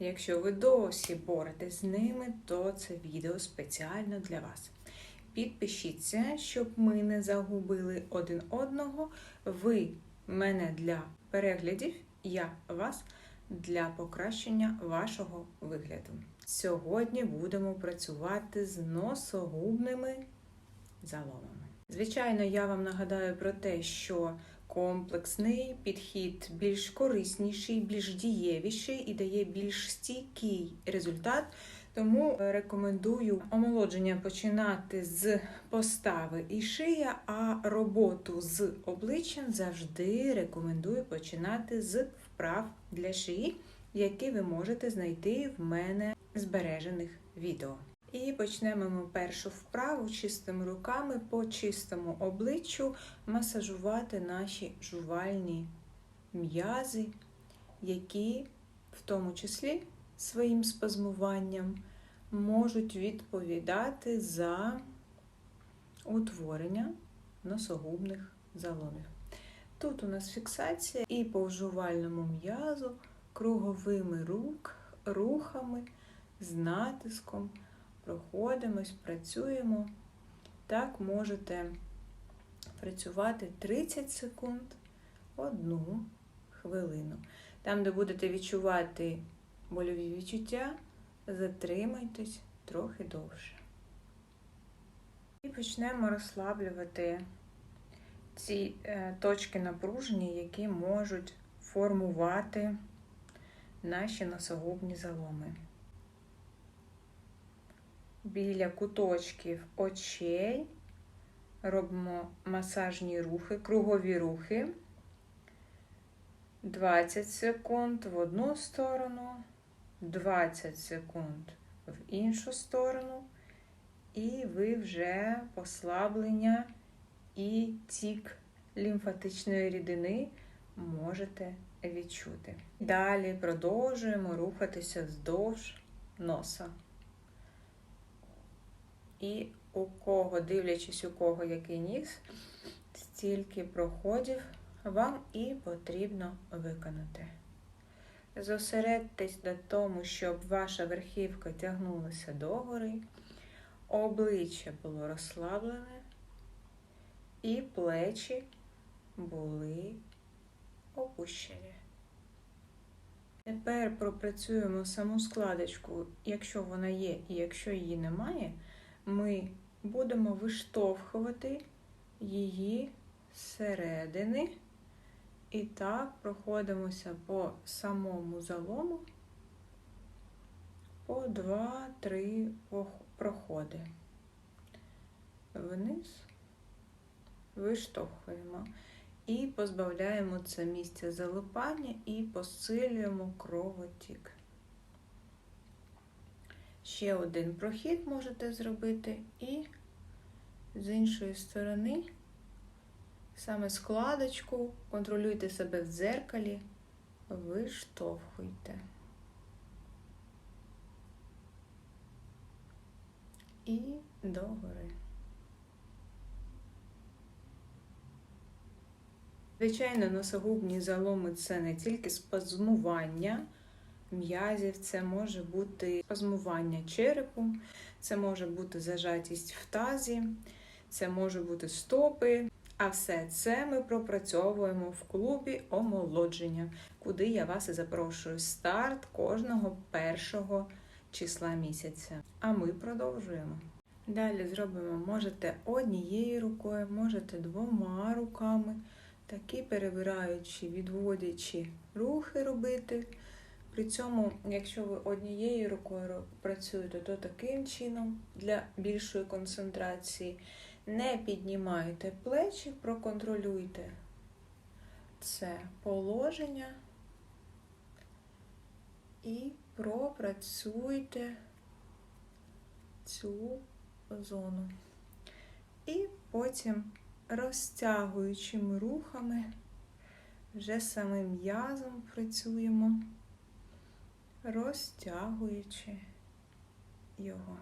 Якщо ви досі боретесь з ними, то це відео спеціально для вас. Підпишіться, щоб ми не загубили один одного. Ви мене для переглядів, я вас для покращення вашого вигляду. Сьогодні будемо працювати з носогубними заломами. Звичайно, я вам нагадаю про те, що комплексний підхід більш корисніший, більш дієвіший і дає більш стійкий результат. Тому рекомендую омолодження починати з постави і шия, а роботу з обличчям завжди рекомендую починати з вправ для шиї, які ви можете знайти в мене збережених відео. І почнемо ми першу вправу чистими руками по чистому обличчю масажувати наші жувальні м'язи, які в тому числі своїм спазмуванням можуть відповідати за утворення носогубних заломів. Тут у нас фіксація і по вжувальному м'язу круговими рук, рухами, з натиском проходимось, працюємо. Так можете працювати 30 секунд, одну хвилину. Там, де будете відчувати больові відчуття, затримайтесь трохи довше. І почнемо розслаблювати ці е, точки напруження, які можуть формувати наші носогубні заломи. Біля куточків очей робимо масажні рухи, кругові рухи. 20 секунд в одну сторону, 20 секунд в іншу сторону, і ви вже послаблення і тік лімфатичної рідини можете відчути. Далі продовжуємо рухатися вздовж носа. І у кого, дивлячись, у кого який ніс, стільки проходів вам і потрібно виконати. Зосередьтесь на тому, щоб ваша верхівка тягнулася догори, обличчя було розслаблене, і плечі були опущені. Тепер пропрацюємо саму складочку, якщо вона є і якщо її немає, ми будемо виштовхувати її зсередини. І так проходимося по самому залому по 2-3 проходи. Вниз виштовхуємо і позбавляємо це місце залипання і посилюємо кровотік. Ще один прохід можете зробити, і з іншої сторони саме складочку, контролюйте себе в дзеркалі, виштовхуйте. І догори. Звичайно, носогубні заломи це не тільки спазмування м'язів, це може бути спазмування черепу, це може бути зажатість в тазі, це може бути стопи. А все це ми пропрацьовуємо в клубі омолодження, куди я вас і запрошую. Старт кожного першого числа місяця. А ми продовжуємо. Далі зробимо, можете однією рукою, можете двома руками, такі перебираючи, відводячи рухи робити. При цьому, якщо ви однією рукою працюєте, то таким чином для більшої концентрації. Не піднімайте плечі, проконтролюйте це положення і пропрацюйте цю зону. І потім розтягуючими рухами, вже самим м'язом працюємо, розтягуючи його.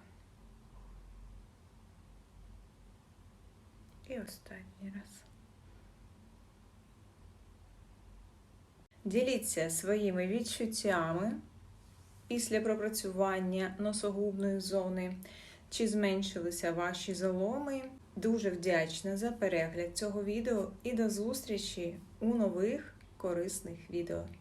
І останній раз. Діліться своїми відчуттями після пропрацювання носогубної зони, чи зменшилися ваші заломи. Дуже вдячна за перегляд цього відео і до зустрічі у нових корисних відео.